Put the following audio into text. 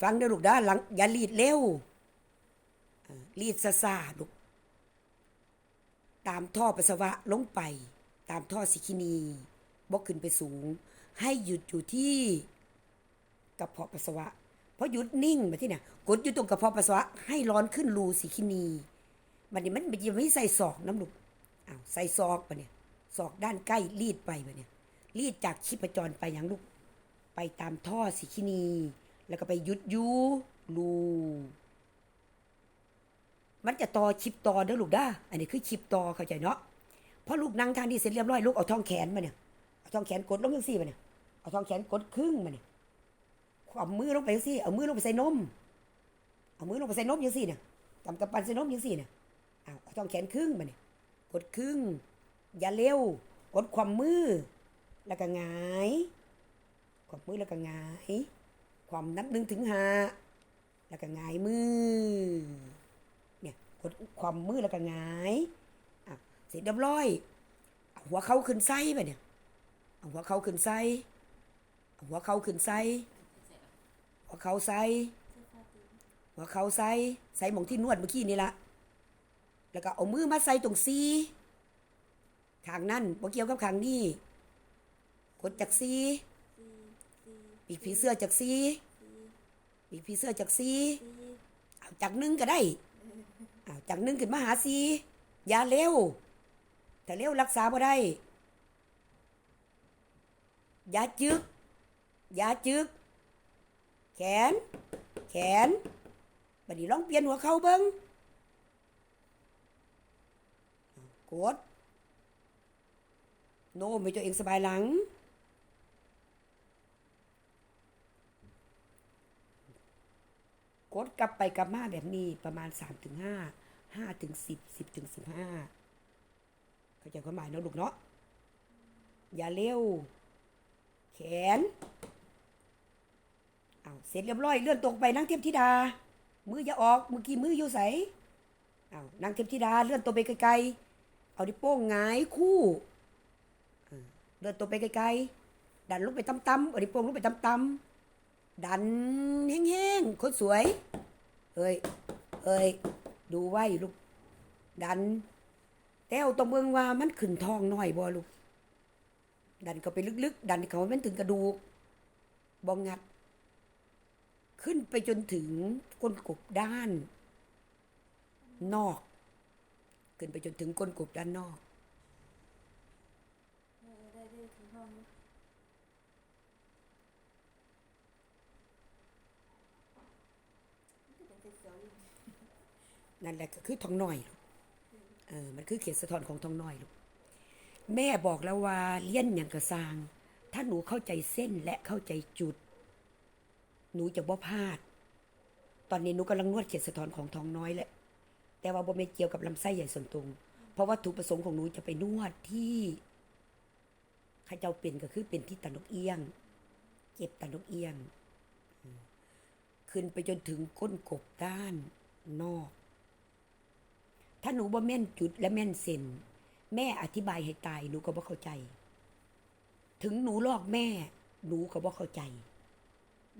ฟังเด้อลูกด้อหลังอย่ารีดเร็วรีดซาซาลูก ตามท่อปัสสาวะลงไป ตามท่อสิคินีบกขึ้นไปสูง ให้หยุดอยู่ที่กระเพาะปัสสาวะเพราะหยุดนิ่งมาที่เนี่ยกดอยู่ตรงกระเพาะปัสสาวะให้ร้อนขึ้นรูสิคินีมันนี่มันมันยังไม่ใส่ศอกน้ำลูกอ้าวใส่ศอกปะเนี่ยศอกด้านใกล้รีดไปปะเนี่ยรีดจากชีพจรไปอย่างลูก ไปตามท่อสิคินี แล้วก็ไปยุดยูรูมันจะต่อชิปต่อเด้อลูกด้าอันนี้คือชิปต่อเข้าใจเนาะพอลูกนั่งทางนี้เสร็จเรียบร้อยลูกเอาท่องแขนมาเนี่ยเอาท่องแขนกดลงจังซี่มาเนี่ยเอาท่องแขนกดครึ่งมาเนี่ยเอามือลงไปจังซี่เอามือลงไปใส่นมเอามือลงไปใส่นมจังซี่เนี่ยกำกับปันใส่นมจังซี่เนี่ยเอาเอาท่องแขนครึ่งมาเนี่ยกดครึ่งอย่าเร็วกดความมือแล้วก็งาย ความมือแล้วก็งาย ความนับหนึ่งถึงห้าแล้วก็งายมือเนี่ยกดความมือแล้วก็งายอะเสร็จเรียบร้อยเอาหัวเขาขึ้นไส้ไปเนี่ยเอาหัวเขาขึ้นไส้เอาหัวเขาขึ้นไส้หัวเขาไส้หัวเขาไส้ใส่หมองที่นวดเมื่อกี้นี่ละแล้วก็เอามือมาใส่ตรงซีขางนั่นบ่เกี่ยวกับขางนี้กดจากซี ปีกผีเสื้อจากซีปีกผีเสื้อจากซีเอาจากหนึงก็ได้เอาจากหนึ่งขึ้นมาหาสีอย่าเร็วแต่เร็วรักษาบ่ได้อย่าจึกอย่าจึก แขน แขนบัดนี้ลองเปลี่ยนหัวเข่าเบิ้งอ้าวกดโน้มให้ตัวเองสบายหลัง กดกลับไปกลับมาแบบนี้ประมาณ3-5ถึง5 5ถึง10 10ถึง15เข้าใจความหมายเนาะลูกเนาะอย่าเร็ว แขนเอาเสร็จเรียบร้อยเลื่อนตรงไปนั่งเทียบธิดา มืออย่าออกเมื่อกี้มืออยู่ใสเอานั่งเทียบธิดาเลื่อนตัวไปไกลๆเอาดิโป้งหงายคู่เลื่อนตัวไปไกลๆดันลงไปต่ำๆเอาดิโป้งลงไปต่ำๆ ดันแห้งๆคนสวย เอ้ย เอ้ย ดูไว้ลูก ดัน แต่เอาตรงเมืองว่ามันขึ้นทองหน่อยบ่ลูก ดันเขาไปลึกๆ ดันเข้ามันถึงกระดูกบองงัด ขึ้นไปจนถึงก้นกบด้าน นอก ขึ้นไปจนถึงก้นกบด้านนอกได้ได้ถึงห้อง นั่นแหละก็คือทองน้อยลูกเออมันคือเขียนสะท้อนของทองน้อยลูกแม่บอกแล้วว่าเลี้ยนอย่างกระซาง ถ้าหนูเข้าใจเส้นและเข้าใจจุด หนูจะบ่พลาด ตอนนี้หนูกำลังนวดเขียนสะท้อนของทองน้อยแหละ แต่ว่าบ่แม่เกี่ยวกับลำไส้ใหญ่ส่วนตรง เพราะวัตถุประสงค์ของหนูจะไปนวดที่ข้าเจ้าเป็นก็คือเป็นที่ตะนกเอียง เจ็บตะนกเอียง ขึ้นไปจนถึงก้นกบด้านนอก ถ้าหนูบ่แม่นจุดและแม่นเส้นแม่อธิบายให้ตายหนูก็บ่เข้าใจ ถึงหนูลอกแม่ หนูก็บ่เข้าใจ